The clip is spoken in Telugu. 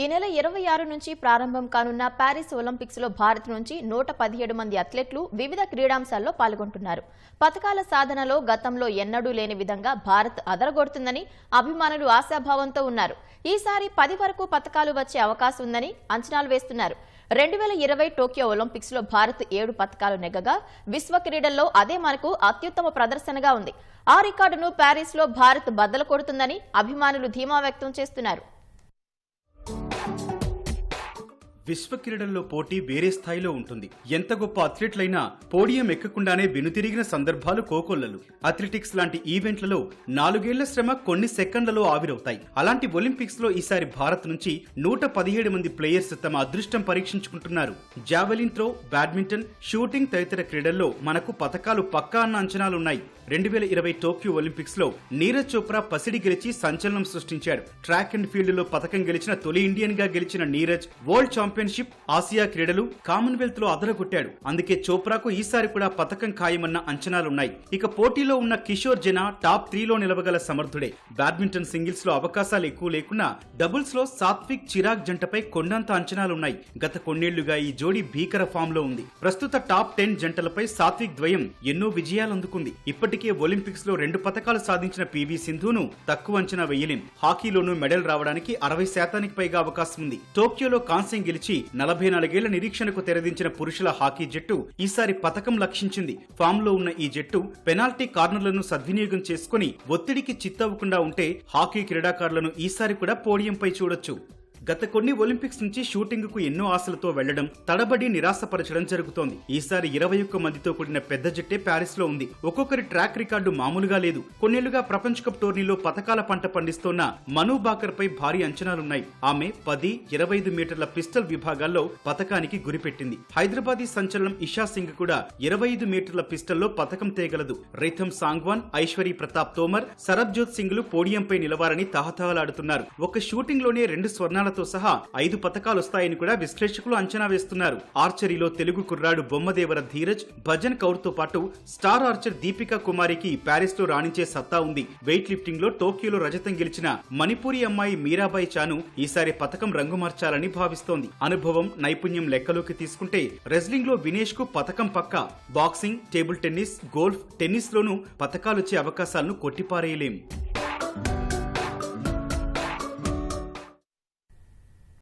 ఈ నెల ఇరవై ఆరు నుంచి ప్రారంభం కానున్న ప్యారిస్ ఒలింపిక్స్లో భారత్ నుంచి నూట పదిహేడు మంది అథ్లెట్లు వివిధ క్రీడాంశాల్లో పాల్గొంటున్నారు. పథకాల సాధనలో గతంలో ఎన్నడూ లేని విధంగా భారత్ అదరగొడుతుందని అభిమానులు ఆశాభావంతో ఉన్నారు. ఈసారి పది వరకు పథకాలు వచ్చే అవకాశం ఉందని అంచనాలు వేస్తున్నారు. రెండు వేల ఇరవై టోక్యో ఒలింపిక్స్లో భారత్ ఏడు పథకాలు నెగ్గగా విశ్వ క్రీడల్లో అదే మనకు అత్యుత్తమ ప్రదర్శనగా ఉంది. ఆ రికార్డును ప్యారిస్లో భారత్ బద్దలు కొడుతుందని అభిమానులు ధీమా వ్యక్తం చేస్తున్నారు. విశ్వ క్రీడల్లో పోటీ వేరే స్థాయిలో ఉంటుంది. ఎంత గొప్ప అథ్లెట్లైనా పోడియం ఎక్కకుండానే వెనుతిరిగిన సందర్భాలు కోకొల్లలు. అథ్లెటిక్స్ లాంటి ఈవెంట్లలో నాలుగేళ్ళ శ్రమ కొన్ని సెకండ్లలో ఆవిరవుతాయి. అలాంటి ఒలింపిక్స్లో ఈసారి భారత్ నుంచి నూట పదిహేడు మంది ప్లేయర్స్ తమ అదృష్టం పరీక్షించుకుంటున్నారు. జావెలిన్ త్రో బ్యాడ్మింటన్ షూటింగ్ తదితర క్రీడల్లో మనకు పథకాలు పక్కా అన్న అంచనాలున్నాయి. రెండు వేల ఇరవై టోక్యో ఒలింపిక్స్లో నీరజ్ చోప్రా పసిడి గెలిచి సంచలనం సృష్టించాడు. ట్రాక్ అండ్ ఫీల్డ్లో పథకం గెలిచిన తొలి ఇండియన్గా గెలిచిన నీరజ్ వరల్డ్ ఛాంపియన్షిప్ ఆసియా క్రీడలు కామన్వెల్త్లో అదరగొట్టాడు. అందుకే చోప్రాకు ఈసారి కూడా పథకం ఖాయమన్న అంచనాలున్నాయి. ఇక పోటీలో ఉన్న కిషోర్ జెనా టాప్ త్రీలో నిలవగల సమర్థుడే. బ్యాడ్మింటన్ సింగిల్స్లో అవకాశాలు ఎక్కువ లేకున్నా డబుల్స్లో సాత్విక్ చిరాగ్ జంటపై కొండంత అంచనాలున్నాయి. గత కొన్నేళ్ళుగా ఈ జోడీ భీకర ఫామ్లో ఉంది. ప్రస్తుత టాప్ టెన్ జంటలపై సాత్విక్ ద్వయం ఎన్నో విజయాలు అందుకుంది ఇప్పటికే ఒలింపిక్స్లో రెండు పథకాలు సాధించిన పివి సింధును తక్కువ అంచనా వేయలేం. హాకీలోనూ మెడల్ రావడానికి అరవై శాతానికి పైగా అవకాశం ఉంది టోక్యోలో కాంస్యం గెలిచి నలభై నాలుగేళ్ళ నిరీక్షణకు తెరదించిన పురుషుల హాకీ జట్టు ఈసారి పథకం లక్షించింది. ఫామ్లో ఉన్న ఈ జట్టు పెనాల్టీ కార్నర్లను సద్వినియోగం చేసుకుని ఒత్తిడికి చిత్తవ్వకుండా ఉంటే హాకీ క్రీడాకారులను ఈసారి కూడా పోడియంపై చూడొచ్చు. గత కొన్ని ఒలింపిక్స్ నుంచి షూటింగ్కు ఎన్నో ఆశలతో వెళ్ళడం తడబడి నిరాశపరచడం జరుగుతోంది. ఈసారి ఇరవై ఒక్క మందితో కూడిన పెద్ద జట్టే ప్యారిస్లో ఉంది. ఒక్కొక్కరి ట్రాక్ రికార్డు మామూలుగా లేదు. కొన్నేళ్ళుగా ప్రపంచ కప్ టోర్నీలో పథకాల పంట పండిస్తోన్న మను బాకర్ పై భారీ అంచనాలున్నాయి. ఆమె పది ఇరవై ఐదు మీటర్ల పిస్టల్ విభాగాల్లో పథకానికి గురిపెట్టింది. హైదరాబాదీ సంచలనం ఇషా సింగ్ కూడా ఇరవై ఐదు మీటర్ల పిస్టల్లో పథకం తేగలదు. రైథం సాంగ్వాన్ ఐశ్వరి ప్రతాప్ తోమర్ సరబ్జోత్ సింగ్లు పోడియంపై నిలవారని తహతహలాడుతున్నారు. ఒక షూటింగ్లోనే రెండు స్వర్ణాల స్వర్ణాలతో సహా ఐదు పథకాలు వస్తాయని కూడా విశ్లేషకులు అంచనా వేస్తున్నారు. ఆర్చరీలో తెలుగు కుర్రాడు బొమ్మదేవర ధీరజ్ భజన్ కౌర్తో పాటు స్టార్ ఆర్చర్ దీపికా కుమారికి ప్యారిస్లో రాణించే సత్తా ఉంది. వెయిట్ లిఫ్టింగ్లో టోక్యోలో రజతం గెలిచిన మణిపూరి అమ్మాయి మీరాబాయి చాను ఈసారి పథకం రంగు మార్చాలని భావిస్తోంది. అనుభవం నైపుణ్యం లెక్కలోకి తీసుకుంటే రెజ్లింగ్లో వినేష్కు పథకం పక్క. Boxing table tennis golf tennis లోనూ పథకాలొచ్చే అవకాశాలను కొట్టిపారేయలేం.